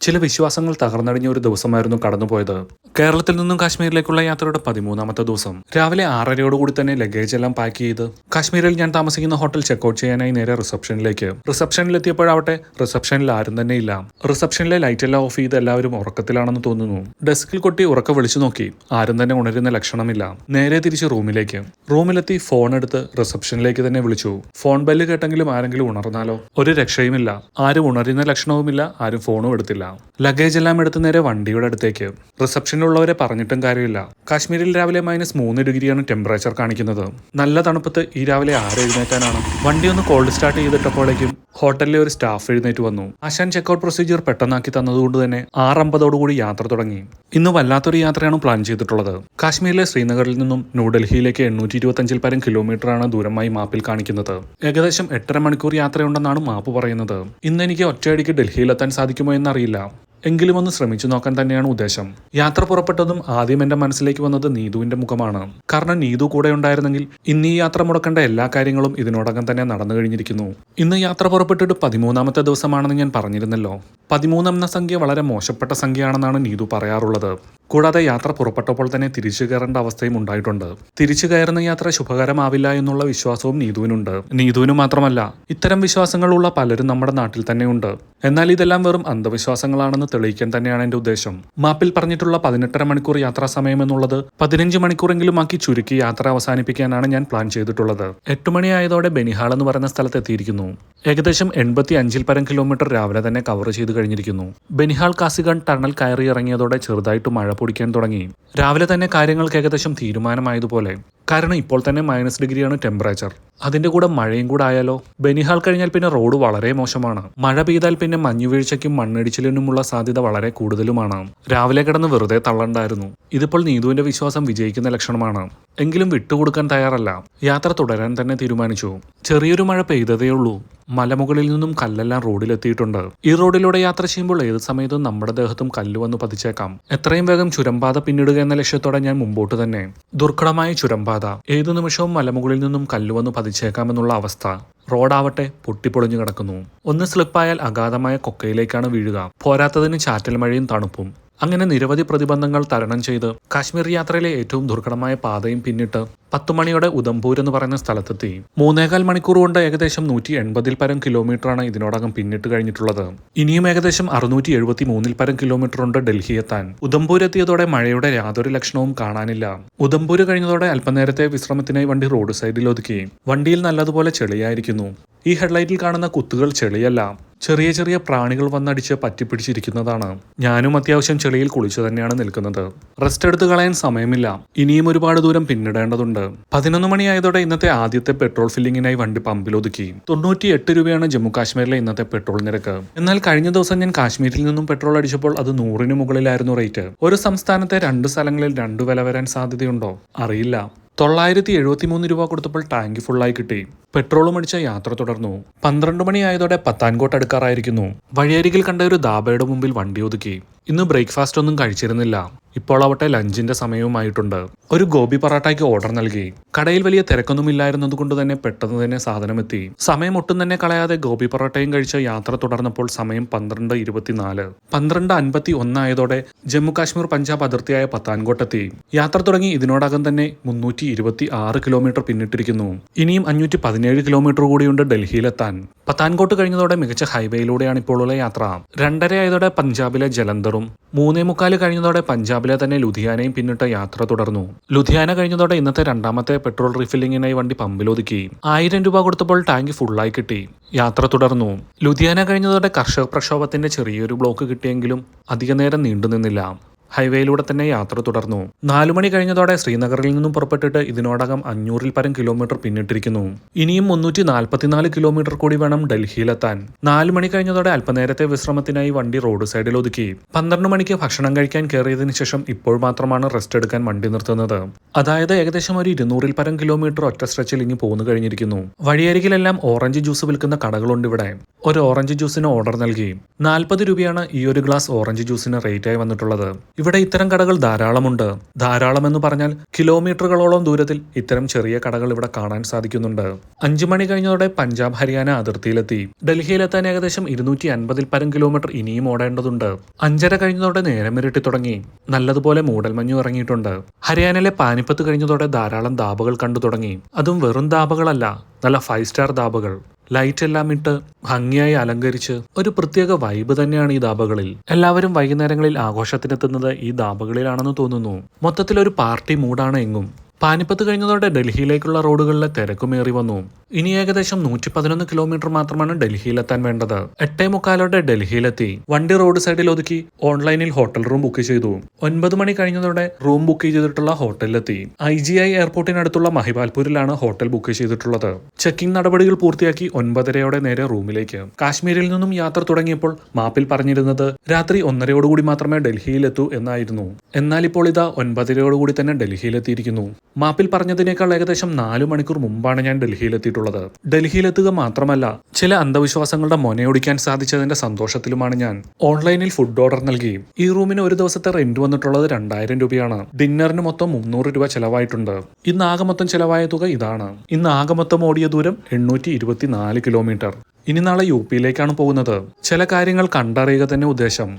ചില വിശ്വാസങ്ങൾ തകർന്നടിഞ്ഞ ഒരു ദിവസമായിരുന്നു കടന്നുപോയത്. കേരളത്തിൽ നിന്നും കാശ്മീരിലേക്കുള്ള യാത്രയുടെ പതിമൂന്നാമത്തെ ദിവസം. രാവിലെ ആറരയോടുകൂടി തന്നെ ലഗേജ് എല്ലാം പാക്ക് ചെയ്ത് കാശ്മീരിൽ ഞാൻ താമസിക്കുന്ന ഹോട്ടൽ ചെക്ക് ഔട്ട് ചെയ്യാനായി നേരെ റിസപ്ഷനിലേക്ക് റിസപ്ഷനിലെത്തിയപ്പോഴാവട്ടെ റിസപ്ഷനിൽ ആരും തന്നെ ഇല്ല റിസപ്ഷനിലെ ലൈറ്റ് എല്ലാം ഓഫ് ചെയ്ത് എല്ലാവരും ഉറക്കത്തിലാണെന്ന് തോന്നുന്നു. ഡെസ്കിൽ കൊട്ടി ഉറക്കം വിളിച്ചു നോക്കി. ആരും തന്നെ ഉണരുന്ന ലക്ഷണമില്ല. നേരെ തിരിച്ച് റൂമിലേക്ക്. റൂമിലെത്തി ഫോൺ എടുത്ത് റിസപ്ഷനിലേക്ക് തന്നെ വിളിച്ചു. ഫോൺ ബെല്ല് കേട്ടെങ്കിലും ആരെങ്കിലും ഉണർന്നാലോ? ഒരു രക്ഷയുമില്ല. ആരും ഉണരുന്ന ലക്ഷണവുമില്ല. ആരും ഫോണും എടുത്തില്ല. ലഗേജ് എല്ലാം എടുത്ത് നേരെ വണ്ടിയുടെ അടുത്തേക്ക്. റിസപ്ഷനിലുള്ളവരെ പറഞ്ഞിട്ടും കാര്യമില്ല. കാശ്മീരിൽ രാവിലെ മൈനസ് മൂന്ന് ഡിഗ്രിയാണ് ടെമ്പറേച്ചർ കാണിക്കുന്നത്. നല്ല തണുപ്പത്ത് ഈ രാവിലെ ആരെ എഴുന്നേറ്റാനാണ്? വണ്ടി ഒന്ന് കോൾഡ് സ്റ്റാർട്ട് ചെയ്തിട്ടപ്പോഴേക്കും ഹോട്ടലിലെ ഒരു സ്റ്റാഫ് എഴുന്നേറ്റ് വന്നു. ആശാൻ ചെക്കൗട്ട് പ്രൊസീജിയർ പെട്ടെന്നാക്കി തന്നതുകൊണ്ട് തന്നെ ആറമ്പതോടുകൂടി യാത്ര തുടങ്ങി. ഇന്ന് വല്ലാത്തൊരു യാത്രയാണ് പ്ലാൻ ചെയ്തിട്ടുള്ളത്. കാശ്മീരിലെ ശ്രീനഗറിൽ നിന്നും ന്യൂഡൽഹിയിലേക്ക് എണ്ണൂറ്റി ഇരുപത്തഞ്ചിൽ പരം കിലോമീറ്ററാണ് ദൂരമായി മാപ്പിൽ കാണിക്കുന്നത്. ഏകദേശം എട്ടര മണിക്കൂർ യാത്രയുണ്ടെന്നാണ് മാപ്പ് പറയുന്നത്. ഇന്ന് എനിക്ക് ഒറ്റയടിക്ക് ഡൽഹിയിലെത്താൻ സാധിക്കുമോ എന്നറിയില്ല. എങ്കിലും ഒന്ന് ശ്രമിച്ചു നോക്കാൻ തന്നെയാണ് ഉദ്ദേശം. യാത്ര പുറപ്പെട്ടതും ആദ്യം എന്റെ മനസ്സിലേക്ക് വന്നത് നീതുവിന്റെ മുഖമാണ്. കാരണം നീതു കൂടെ ഉണ്ടായിരുന്നെങ്കിൽ ഇന്ന് ഈ യാത്ര മുടക്കേണ്ട എല്ലാ കാര്യങ്ങളും ഇതിനോടകം തന്നെ നടന്നു കഴിഞ്ഞിരിക്കുന്നു. ഇന്ന് യാത്ര പുറപ്പെട്ടിട്ട് പതിമൂന്നാമത്തെ ദിവസമാണെന്ന് ഞാൻ പറഞ്ഞിരുന്നല്ലോ. പതിമൂന്ന് സംഖ്യ വളരെ മോശപ്പെട്ട സംഖ്യയാണെന്നാണ് നീതു പറയാറുള്ളത്. കൂടാതെ യാത്ര പുറപ്പെട്ടപ്പോൾ തന്നെ തിരിച്ചു കയറേണ്ട അവസ്ഥയും ഉണ്ടായിട്ടുണ്ട്. തിരിച്ചു കയറുന്ന യാത്ര ശുഭകരമാവില്ല എന്നുള്ള വിശ്വാസവും നീതുവിനുണ്ട്. നീതുവിന് മാത്രമല്ല ഇത്തരം വിശ്വാസങ്ങളുള്ള പലരും നമ്മുടെ നാട്ടിൽ തന്നെയുണ്ട്. എന്നാൽ ഇതെല്ലാം വെറും അന്ധവിശ്വാസങ്ങളാണെന്ന് തെളിയിക്കാൻ തന്നെയാണ് എന്റെ ഉദ്ദേശം. മാപ്പിൽ പറഞ്ഞിട്ടുള്ള പതിനെട്ടര മണിക്കൂർ യാത്രാ സമയം എന്നുള്ളത് പതിനഞ്ച് മണിക്കൂറെങ്കിലും ആക്കി ചുരുക്കി യാത്ര അവസാനിപ്പിക്കാനാണ് ഞാൻ പ്ലാൻ ചെയ്തിട്ടുള്ളത്. എട്ട് മണിയായതോടെ ബെനിഹാൾ എന്ന് പറയുന്ന സ്ഥലത്ത് എത്തിയിരിക്കുന്നു. ഏകദേശം എൺപത്തി അഞ്ചിൽ പരം കിലോമീറ്റർ രാവിലെ തന്നെ കവർ ചെയ്ത് കഴിഞ്ഞിരിക്കുന്നു. ബെനിഹാൾ കാസിഗൺ ടണൽ കയറി ഇറങ്ങിയതോടെ ചെറുതായിട്ട് മഴ പൊടിക്കാൻ തുടങ്ങി. രാവിലെ തന്നെ കാര്യങ്ങൾക്ക് ഏകദേശം തീരുമാനമായതുപോലെ. കാരണം ഇപ്പോൾ തന്നെ മൈനസ് ഡിഗ്രിയാണ് ടെമ്പറേച്ചർ അതിന്റെ കൂടെ മഴയും കൂടെ ആയാലോ? ബനിഹാൾ കഴിഞ്ഞാൽ പിന്നെ റോഡ് വളരെ മോശമാണ്. മഴ പെയ്താൽ പിന്നെ മഞ്ഞുവീഴ്ചയ്ക്കും മണ്ണിടിച്ചിലിനുമുള്ള സാധ്യത വളരെ കൂടുതലുമാണ്. രാവിലെ കിടന്ന് വെറുതെ തള്ളണ്ടായിരുന്നു. ഇതിപ്പോൾ നീതുവിന്റെ വിശ്വാസം വിജയിക്കുന്ന ലക്ഷണമാണ്. എങ്കിലും വിട്ടുകൊടുക്കാൻ തയ്യാറല്ല. യാത്ര തുടരാൻ തന്നെ തീരുമാനിച്ചു. ചെറിയൊരു മഴ പെയ്തതേയുള്ളൂ മലമുകളിൽ നിന്നും കല്ലെല്ലാം റോഡിലെത്തിയിട്ടുണ്ട്. ഈ റോഡിലൂടെ യാത്ര ചെയ്യുമ്പോൾ ഏത് സമയത്തും നമ്മുടെ ദേഹത്തും കല്ല് വന്ന് പതിച്ചേക്കാം. എത്രയും വേഗം ചുരംപാത പിന്നിടുക എന്ന ലക്ഷ്യത്തോടെ ഞാൻ മുമ്പോട്ട് തന്നെ. ദുർഘടമായ ചുരംപാത. ഏതു നിമിഷവും മലമുകളിൽ നിന്നും കല്ല് വന്ന് പതിച്ചേക്കാമെന്നുള്ള അവസ്ഥ. റോഡാവട്ടെ പൊട്ടിപ്പൊളിഞ്ഞു കിടക്കുന്നു. ഒന്ന് സ്ലിപ്പായാൽ അഗാധമായ കൊക്കയിലേക്കാണ് വീഴുക. പോരാത്തതിന് ചാറ്റൽ മഴയും തണുപ്പും. അങ്ങനെ നിരവധി പ്രതിബന്ധങ്ങൾ തരണം ചെയ്ത് കാശ്മീർ യാത്രയിലെ ഏറ്റവും ദുർഘടമായ പാതയും പിന്നിട്ട് പത്തുമണിയുടെ ഉദംപൂർ എന്ന് പറയുന്ന സ്ഥലത്തെത്തി. മൂന്നേകാൽ മണിക്കൂർ കൊണ്ട് ഏകദേശം നൂറ്റി എൺപതിൽ പരം കിലോമീറ്ററാണ് ഇതിനോടകം പിന്നിട്ട് കഴിഞ്ഞിട്ടുള്ളത്. ഇനിയും ഏകദേശം അറുന്നൂറ്റി എഴുപത്തി മൂന്നിൽ പരം കിലോമീറ്റർ ഉണ്ട് ഡൽഹി എത്താൻ. ഉദംപൂർ എത്തിയതോടെ മഴയുടെ യാതൊരു ലക്ഷണവും കാണാനില്ല. ഉദംപൂർ കഴിഞ്ഞതോടെ അല്പനേരത്തെ വിശ്രമത്തിനായി വണ്ടി റോഡ് സൈഡിൽ ഒതുക്കി. വണ്ടിയിൽ നല്ലതുപോലെ ചെളിയായിരിക്കുന്നു. ഈ ഹെഡ്ലൈറ്റിൽ കാണുന്ന കുത്തുകൾ ചെളിയല്ല. ചെറിയ ചെറിയ പ്രാണികൾ വന്നടിച്ച് പറ്റിപ്പിടിച്ചിരിക്കുന്നതാണ്. ഞാനും അത്യാവശ്യം ചെളിയിൽ കുളിച്ചു തന്നെയാണ് നിൽക്കുന്നത്. റെസ്റ്റ് എടുത്ത് കളയാൻ സമയമില്ല. ഇനിയും ഒരുപാട് ദൂരം പിന്നിടേണ്ടതുണ്ട്. പതിനൊന്ന് മണിയായതോടെ ഇന്നത്തെ ആദ്യത്തെ പെട്രോൾ ഫില്ലിങ്ങിനായി വണ്ടി പമ്പിൽ ഒതുക്കി തൊണ്ണൂറ്റി എട്ട് രൂപയാണ് ജമ്മു കാശ്മീരിലെ ഇന്നത്തെ പെട്രോൾ നിരക്ക്. എന്നാൽ കഴിഞ്ഞ ദിവസം ഞാൻ കാശ്മീരിൽ നിന്നും പെട്രോൾ അടിച്ചപ്പോൾ അത് നൂറിന് മുകളിലായിരുന്നു റേറ്റ്. ഒരു സംസ്ഥാനത്തെ രണ്ട് സ്ഥലങ്ങളിൽ രണ്ടു വില വരാൻ സാധ്യതയുണ്ടോ? അറിയില്ല. തൊള്ളായിരത്തി എഴുപത്തി മൂന്ന് രൂപ കൊടുത്തപ്പോൾ ടാങ്ക് ഫുള്ളായി കിട്ടി. പെട്രോളും അടിച്ച യാത്ര തുടർന്നു. പന്ത്രണ്ട് മണിയായതോടെ പത്താൻകോട്ട് അടുക്കാറായിരിക്കുന്നു. വഴിയരികിൽ കണ്ട ഒരു ദാബയുടെ മുമ്പിൽ വണ്ടി ഒതുക്കി. ഇന്ന് ബ്രേക്ക്ഫാസ്റ്റ് ഒന്നും കഴിച്ചിരുന്നില്ല. ഇപ്പോൾ ആവട്ടെ ലഞ്ചിന്റെ സമയവുമായിട്ടുണ്ട്. ഒരു ഗോപി പറാട്ടയ്ക്ക് ഓർഡർ നൽകി. കടയിൽ വലിയ തിരക്കൊന്നുമില്ലായിരുന്നത് കൊണ്ട് തന്നെ പെട്ടെന്ന് തന്നെ സാധനം എത്തി സമയം ഒട്ടും തന്നെ കളയാതെ ഗോപി പറാട്ടയും കഴിച്ച യാത്ര തുടർന്നപ്പോൾ സമയം പന്ത്രണ്ട് ഇരുപത്തിനാല്. പന്ത്രണ്ട് അൻപത്തി ഒന്നായതോടെ ജമ്മു കാശ്മീർ പഞ്ചാബ് അതിർത്തിയായ പത്താൻകോട്ടെത്തി. യാത്ര തുടങ്ങി ഇതിനോടകം തന്നെ മുന്നൂറ്റി ഇരുപത്തി ആറ് കിലോമീറ്റർ പിന്നിട്ടിരിക്കുന്നു. ഇനിയും അഞ്ഞൂറ്റി പതിനേഴ് കിലോമീറ്റർ കൂടിയുണ്ട് ഡൽഹിയിലെത്താൻ. പത്താൻകോട്ട് കഴിഞ്ഞതോടെ മികച്ച ഹൈവേയിലൂടെയാണ് ഇപ്പോഴുള്ള യാത്ര. രണ്ടര ആയതോടെ പഞ്ചാബിലെ ജലന്ധറും മൂന്നേ മുക്കാൽ കഴിഞ്ഞതോടെ പഞ്ചാബിലെ തന്നെ ലുധിയാനയും പിന്നിട്ട യാത്ര തുടർന്നു. ലുധിയാന കഴിഞ്ഞതോടെ ഇന്നത്തെ രണ്ടാമത്തെ പെട്രോൾ റീഫില്ലിങ്ങിനായി വണ്ടി പമ്പിലൊതുക്കി. ആയിരം രൂപ കൊടുത്തപ്പോൾ ടാങ്ക് ഫുള്ളായി കിട്ടി. യാത്ര തുടർന്നു. ലുധിയാന കഴിഞ്ഞതോടെ കർഷക പ്രക്ഷോഭത്തിന്റെ ചെറിയൊരു ബ്ലോക്ക് കിട്ടിയെങ്കിലും അധികനേരം നീണ്ടുനിന്നില്ല. ഹൈവേയിലൂടെ തന്നെ യാത്ര തുടർന്നു. നാലു മണി കഴിഞ്ഞതോടെ ശ്രീനഗറിൽ നിന്നും പുറപ്പെട്ടിട്ട് ഇതിനോടകം അഞ്ഞൂറിൽ പരം കിലോമീറ്റർ പിന്നിട്ടിരിക്കുന്നു. ഇനിയും മുന്നൂറ്റി നാൽപ്പത്തിനാല് കിലോമീറ്റർ കൂടി വേണം ഡൽഹിയിലെത്താൻ. നാലു മണി കഴിഞ്ഞതോടെ അല്പനേരത്തെ വിശ്രമത്തിനായി വണ്ടി റോഡ് സൈഡിൽ ഒതുക്കി. പന്ത്രണ്ട് മണിക്ക് ഭക്ഷണം കഴിക്കാൻ കയറിയതിനു ശേഷം ഇപ്പോൾ മാത്രമാണ് റെസ്റ്റ് എടുക്കാൻ വണ്ടി നിർത്തുന്നത്. അതായത് ഏകദേശം ഒരു ഇരുന്നൂറിൽ പരം കിലോമീറ്റർ ഒറ്റ സ്ട്രെച്ചിൽ ഇനി പോന്നു കഴിഞ്ഞിരിക്കുന്നു. വഴിയരികിലെല്ലാം ഓറഞ്ച് ജ്യൂസ് വിൽക്കുന്ന കടകളുണ്ട് ഇവിടെ. ഒരു ഓറഞ്ച് ജ്യൂസിന് ഓർഡർ നൽകി. നാൽപ്പത് രൂപയാണ് ഈ ഒരു ഗ്ലാസ് ഓറഞ്ച് ജ്യൂസിന് റേറ്റായി വന്നിട്ടുള്ളത്. ഇവിടെ ഇത്തരം കടകൾ ധാരാളമുണ്ട്. ധാരാളം എന്ന് പറഞ്ഞാൽ കിലോമീറ്ററുകളോളം ദൂരത്തിൽ ഇത്തരം ചെറിയ കടകൾ ഇവിടെ കാണാൻ സാധിക്കുന്നുണ്ട്. അഞ്ചു മണി കഴിഞ്ഞതോടെ പഞ്ചാബ് ഹരിയാന അതിർത്തിയിലെത്തി. ഡൽഹിയിലെത്താൻ ഏകദേശം ഇരുന്നൂറ്റി അൻപതിൽ പരം കിലോമീറ്റർ ഇനിയും ഓടേണ്ടതുണ്ട്. അഞ്ചര കഴിഞ്ഞതോടെ നേരം ഇരുട്ടി തുടങ്ങി. നല്ലതുപോലെ മൂടൽമഞ്ഞു ഇറങ്ങിയിട്ടുണ്ട്. ഹരിയാനയിലെ പാനിപ്പത്ത് കഴിഞ്ഞതോടെ ധാരാളം ദാബകൾ കണ്ടു തുടങ്ങി. അതും വെറും ദാബകളല്ല നല്ല ഫൈവ് സ്റ്റാർ ദാബകൾ. ലൈറ്റ് എല്ലാം ഇട്ട് ഭംഗിയായി അലങ്കരിച്ച് ഒരു പ്രത്യേക വൈബ് തന്നെയാണ് ഈ ദാബകളിൽ എല്ലാവരും വൈകുന്നേരങ്ങളിൽ ആഘോഷത്തിനെത്തുന്നത് ഈ ദാബകളിലാണെന്ന് തോന്നുന്നു. മൊത്തത്തിൽ ഒരു പാർട്ടി മൂഡാണ് എങ്ങും. പാനിപ്പത്ത് കഴിഞ്ഞതോടെ ഡൽഹിയിലേക്കുള്ള റോഡുകളിലെ തിരക്കുമേറി വന്നു. ഇനി ഏകദേശം നൂറ്റി പതിനൊന്ന് കിലോമീറ്റർ മാത്രമാണ് ഡൽഹിയിലെത്താൻ വേണ്ടത്. എട്ടേ മുക്കാലോടെ ഡൽഹിയിലെത്തി. വണ്ടി റോഡ് സൈഡിൽ ഒതുക്കി ഓൺലൈനിൽ ഹോട്ടൽ റൂം ബുക്ക് ചെയ്തു. ഒൻപത് മണി കഴിഞ്ഞതോടെ റൂം ബുക്ക് ചെയ്തിട്ടുള്ള ഹോട്ടലിലെത്തി. ഐ ജി ഐ എയർപോർട്ടിനടുത്തുള്ള മഹിബാൽപൂരിലാണ് ഹോട്ടൽ ബുക്ക് ചെയ്തിട്ടുള്ളത്. ചെക്കിംഗ് നടപടികൾ പൂർത്തിയാക്കി ഒൻപതരയോടെ നേരെ റൂമിലേക്ക്. കാശ്മീരിൽ നിന്നും യാത്ര തുടങ്ങിയപ്പോൾ മാപ്പിൽ പറഞ്ഞിരുന്നത് രാത്രി ഒന്നരയോടുകൂടി മാത്രമേ ഡൽഹിയിലെത്തൂ എന്നായിരുന്നു. എന്നാൽ ഇപ്പോൾ ഇതാ ഒൻപതരയോടുകൂടി തന്നെ ഡൽഹിയിലെത്തിയിരിക്കുന്നു. മാപ്പിൽ പറഞ്ഞതിനേക്കാൾ ഏകദേശം നാലു മണിക്കൂർ മുമ്പാണ് ഞാൻ ഡൽഹിയിലെത്തിയിട്ടുള്ളത്. ഡൽഹിയിലെത്തുക മാത്രമല്ല ചില അന്ധവിശ്വാസങ്ങളുടെ മൊനയൊടിക്കാൻ സാധിച്ചതിന്റെ സന്തോഷത്തിലുമാണ് ഞാൻ. ഓൺലൈനിൽ ഫുഡ് ഓർഡർ നൽകി. ഈ റൂമിന് ഒരു ദിവസത്തെ റെന്റ് വന്നിട്ടുള്ളത് രണ്ടായിരം രൂപയാണ്. ഡിന്നറിന് മൊത്തം മുന്നൂറ് രൂപ ചെലവായിട്ടുണ്ട്. ഇന്ന് ആകെ മൊത്തം ചെലവായ തുക ഇതാണ്. ഇന്ന് ആകെ മൊത്തം ഓടിയ ദൂരം എണ്ണൂറ്റി ഇരുപത്തിനാല് കിലോമീറ്റർ. ഇനി നാളെ യു പിയിലേക്കാണ് പോകുന്നത്. ചില കാര്യങ്ങൾ കണ്ടറിയുക തന്നെ ഉദ്ദേശം.